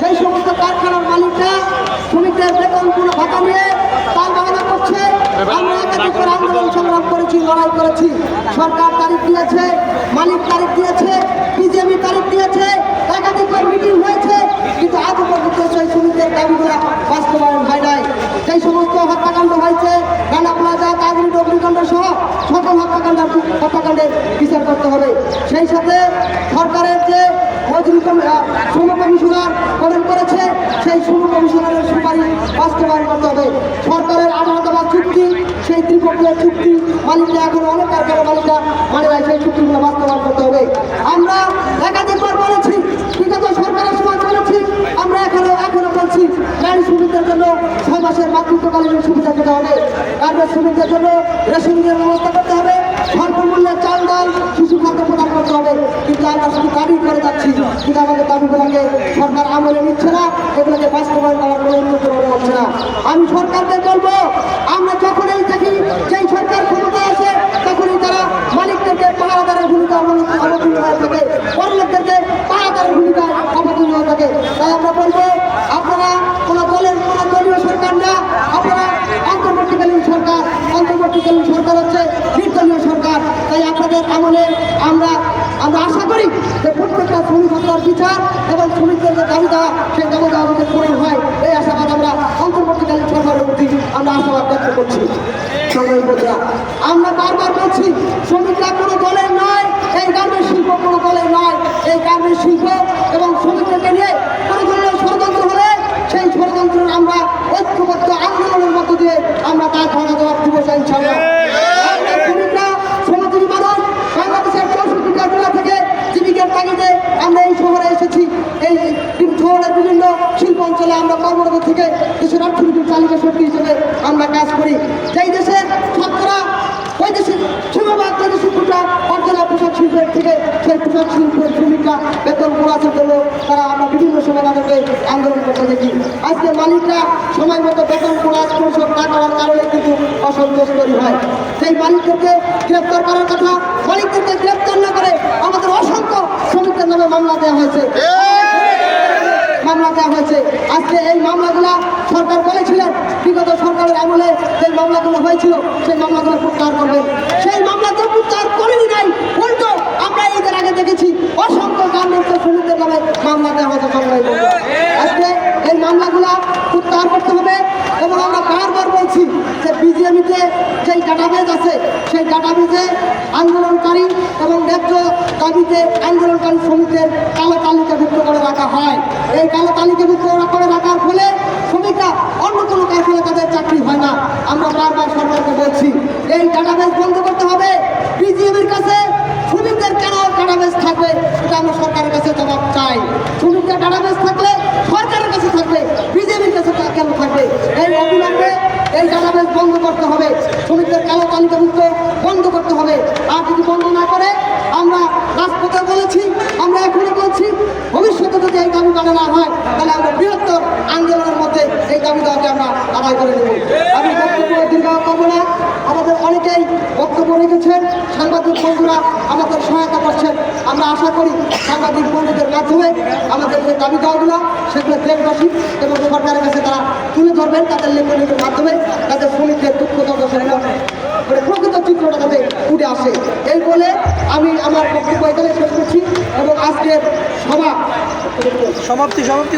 সেই সমস্ত কারখানার মালিকরা শ্রমিকদের বেতন পুরো ভাতা নিয়ে তার বাগানা করছে। আমরা একাধিক আন্দোলন সংগ্রাম করেছি লড়াই করেছি। সরকার তারিখ দিয়েছে মালিক তারিখ দিয়েছে বিজেপি তারিখ দিয়েছে একাধিকবার মিটিং হয়েছে কিন্তু আজ পর্যন্ত সেই শ্রমিকদের দাবিগুলো বাস্তবায়ন হয় নাই। সেই সমস্ত হত্যাকাণ্ড হয়েছে রানা প্লাজা কাজী অগ্নিকাণ্ড সহ সকল হত্যাকাণ্ড হত্যাকাণ্ডের বিচার করতে হবে। সেই সাথে সরকারের যে আহ, শ্রম কমিশনার গঠন করেছে সেই শ্রম কমিশনারের সুপারিশ বাস্তবায়ন করতে হবে সরকারের আঠারোতলা চুক্তি সেই ত্রিপক্ষীয় চুক্তি মালিকরা এখন অনেক কারখানা মালিকরা মানে নাই করতে হবে আমরা একাধিকবার বলেছি বিগত সরকারের সময় বলেছি আমরা এখনও এখনও বলছি নারী শ্রমিকদের জন্য ছয় মাসের সুবিধা দিতে হবে গার্মেন্টস শ্রমিকদের জন্য রেশনের ব্যবস্থা করতে হবে স্বল্পমূল্যে চাল ডাল শিশু খাদ্য প্রদান করতে হবে কিন্তু আমরা শুধু দাবি করে যাচ্ছি। কিন্তু আমাদের দাবিগুলোকে সরকার আমলে নিচ্ছে না, এগুলোকে বাস্তবায়ন করার কোনো উন্নত মনে হচ্ছে না। আমি সরকারকে বলব, আমরা যখনই দেখি যেই সরকার ক্ষমতা আছে, তখনই তারা মালিকদেরকে পাহারাদারের ভূমিকা অবতীর্ণ হয়ে থাকে পরলোকদেরকে পাহারাদারের ভূমিকা অবতীর্ণ হয়ে থাকে। তাই আমরা বলব আপনারা কোনো দলের কোনো দলীয় সরকার না আপনারা অন্তর্বর্তীকালীন সরকার অন্তর্বর্তীকালীন সরকার হচ্ছে নির্দলীয় সরকার তাই আপনাদের আমলে আমরা আমরা আশা করি যে প্রত্যেকটা হত্যার বিচার এবং শ্রমিকদের যে সেই দেওয়া আমাদের পূরণ হয়। এই আশাবাদ আমরা অন্তর্বর্তীকালীন সরকারের প্রতি আমরা আশাবাদ ব্যক্ত করছি। আমরা বারবার বলছি, শ্রমিকরা কোনো দলের নয়, এই গ্রামের শিল্প কোনো দলের নয়, এই গ্রামের শিল্প এবং শ্রমিকদেরকে নিয়ে শহরের বিভিন্ন শিল্প অঞ্চলে আমরা কর্মরত থেকে দেশের অর্থনীতির চালিকা শক্তি হিসেবে আমরা কাজ করি। যেই দেশের ছাত্ররা, ওই দেশের সীমাবাদ যে দেশের পোশাক অর্জনা পোশাক শিল্পের থেকে সেই পোশাক শিল্পের শ্রমিকরা বেতন খোলাসের জন্য তারা আমরা বিভিন্ন সময় তাদেরকে আন্দোলন করতে দেখি। আজকে মালিকরা সময় মতো বেতন খোলাস পরিশোধ না করার কারণে কিন্তু অসন্তোষ তৈরি হয়। সেই মালিকদেরকে গ্রেপ্তার করার কথা, মালিকদেরকে গ্রেপ্তার না করে আমাদের অসংখ্য শ্রমিকদের নামে মামলা দেওয়া হয়েছে। দেওয়া হয়েছে। আজকে এই মামলাগুলা সরকার বলেছিলেন বিগত সরকারের আমলে যে মামলাগুলো হয়েছিল, সেই মামলাগুলো প্রত্যাহার করবেন সেই মামলা তো প্রত্যাহার করেনি নাই, উল্টো আমরা ঈদের আগে দেখেছি। অসংখ্য গার্মেন্টস শ্রমিকদের নামে মামলা দেওয়া হতো আজকে এই মামলাগুলা প্রত্যাহার করতে হবে এবং আমরা বারবার বলছি যে সেই ডাটাবেজ আছে, সেই ডাটাবেজে আন্দোলনকারী এবং ন্যায্য দাবিতে আন্দোলনকারী শ্রমিকদের কালো তালিকাভুক্ত করে রাখা হয়। এই কালো তালিকাভুক্ত করে রাখার ফলে শ্রমিকরা অন্য কোনো কারখানায় তাদের চাকরি হয় না। আমরা বারবার সরকারকে বলছি, এই ডাটাবেজ বন্ধ করতে হবে বিজিএমের কাছে শ্রমিকদের কেন ডাটাবেজ থাকবে এটা আমরা সরকারের কাছে জবাব চাই শ্রমিকদের ডাটাবেজ থাকলে সরকারের কাছে থাকবে বিজেপির কাছে তা কেন থাকবে এই অবিলম্বে এই ডাটাবেজ বন্ধ করতে হবে। শ্রমিকদের কালো তালিকাভুক্ত বন্ধ করতে হবে। আর যদি বন্ধ না করে, আমরা রাজপথে বলেছি, আমরা এখনও বলছি, ভবিষ্যতে যদি এই দাবি মানা না হয়, তাহলে আমরা বৃহত্তর আন্দোলনের মধ্যে এই দাবি দেওয়াকে আমরা আদায় করে নেব আমি বক্তব্য দীর্ঘ করব না আমাদের অনেকেই বক্তব্য রেখেছেন সাংবাদিক বন্ধুরা আমাদের সহায়তা করছেন। আমরা আশা করি সাংবাদিক বন্ধুদের মাধ্যমে আমাদের যে দাবি দেওয়াগুলো, সেগুলো দেশবাসী এবং সরকারের কাছে তারা তুলে ধরবেন, তাদের লেখনের মাধ্যমে তাদের শ্রমিকদের দুঃখ দর্শন মানে প্রকৃত চিত্রটা যাতে উঠে আসে। এই বলে আমি আমার বক্তব্য এখানে শেষ করছি এবং আজকের সভা সমাপ্তি সমাপ্তি